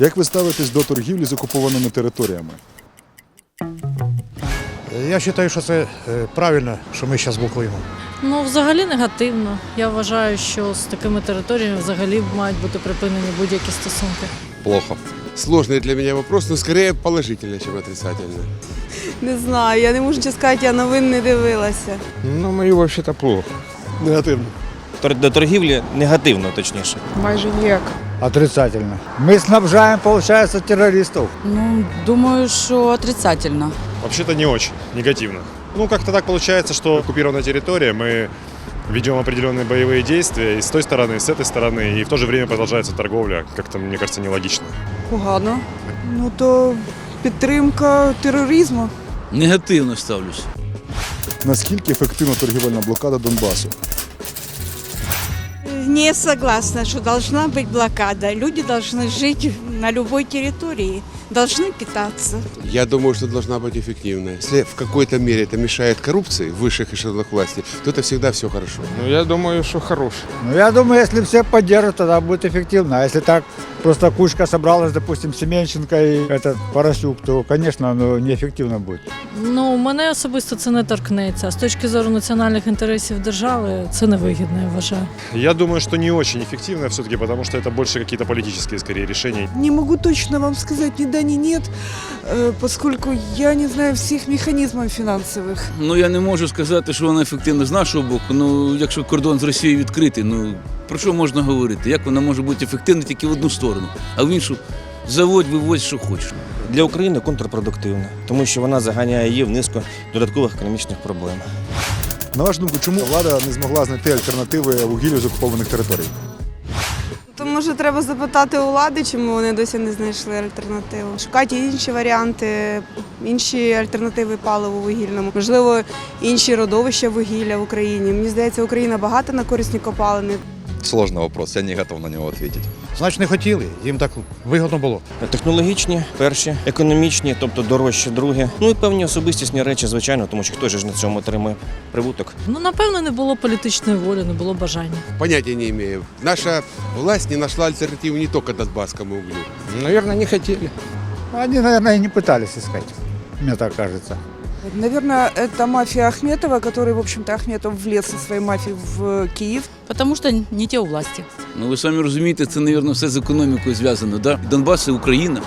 Як ви ставитесь до торгівлі з окупованими територіями? Я вважаю, що це е, правильно, що ми зараз блокуємо. Ну, взагалі негативно. Я вважаю, що з такими територіями взагалі мають бути припинені будь-які стосунки. Плохо. Сложный для меня вопрос, но скорее положительно, чем отрицательно. Не знаю, я не можу нічого сказати, я новин не дивилася. Ну, мою вообще-то плохо. Негативно. Тор- До торгівлі негативно, точніше. Майже ніяк. Отрицательно. Мы снабжаем, получается, террористов. Ну, думаю, что отрицательно. Вообще-то не очень, негативно. Ну, как-то так получается, что оккупированная территория, мы ведем определенные боевые действия и с той стороны, и с этой стороны, и в то же время продолжается торговля. Как-то, мне кажется, нелогично. Погано. Ну то підтримка тероризму. Негативно ставлюсь. Наскільки ефективна торгівельна блокада Донбасу? Не согласна, что должна быть блокада. Люди должны жить на любой территории, должны питаться. Я думаю, что должна быть эффективная. Если в какой-то мере это мешает коррупции в высших эшелонах власти, то это всегда все хорошо. Ну, я думаю, що хороше. Ну, я думаю, если все поддержат, тогда будет эффективно. А если так просто кучка собралась, допустим, Семенченко и этот Поросюк, то, конечно, оно неэффективно будет. Ну, мене особисто це не торкнеться. А з точки зору національних інтересів держави це невигідно, я вважаю. Я думаю, что не очень эффективно все-таки, потому что это больше какие-то политические, скорее, решения. Не могу точно вам сказать ни да, ни нет, э, поскольку я не знаю всех механизмов финансовых. Ну я не можу сказати, що вона ефективна з нашого боку. Ну, якщо кордон з Росією відкритий, ну про що можна говорити? Як вона може бути ефективна тільки в одну сторону, а в іншу заводь, вивозь, що хочеш. Для України контрпродуктивна, тому що вона заганяє її в низку додаткових економічних проблем. На вашу думку, чому влада не змогла знайти альтернативи вугіллю з окупованих територій? То може треба запитати у влади, чому вони досі не знайшли альтернативу. Шукати інші варіанти, інші альтернативи паливу вугільному, можливо, інші родовища вугілля в Україні. Мені здається, Україна багата на корисні копалини. Сложный вопрос, я не готов на него ответить. Значить, не хотіли, їм так вигодно було. Технологічні перші, економічні, тобто дорожчі другі. Ну і певні особистісні речі, звичайно, тому що хтось же ж на цьому отримує прибуток. Ну, напевно, не було політичної волі, не було бажання. Понятия не имею. Наша власть не нашла альтернативу не только Донбасскому углю. Наверное, не хотели. Они, наверное, и не пытались искать, мне так кажется. Наверное, это мафия Ахметова, который, в общем-то, Ахметов влез со своей мафией в Киев. Потому что не те у власти. Ну ви самі розумієте, це, мабуть, все з економікою зв'язано. Да? Донбас це Україна.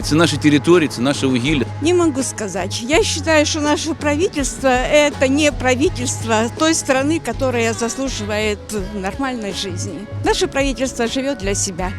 І це наші території, це наше вугілля. Не могу сказать. Я считаю, что наше правительство – это не правительство той страны, которая заслуживает нормальной жизни. Наше правительство живет для себя.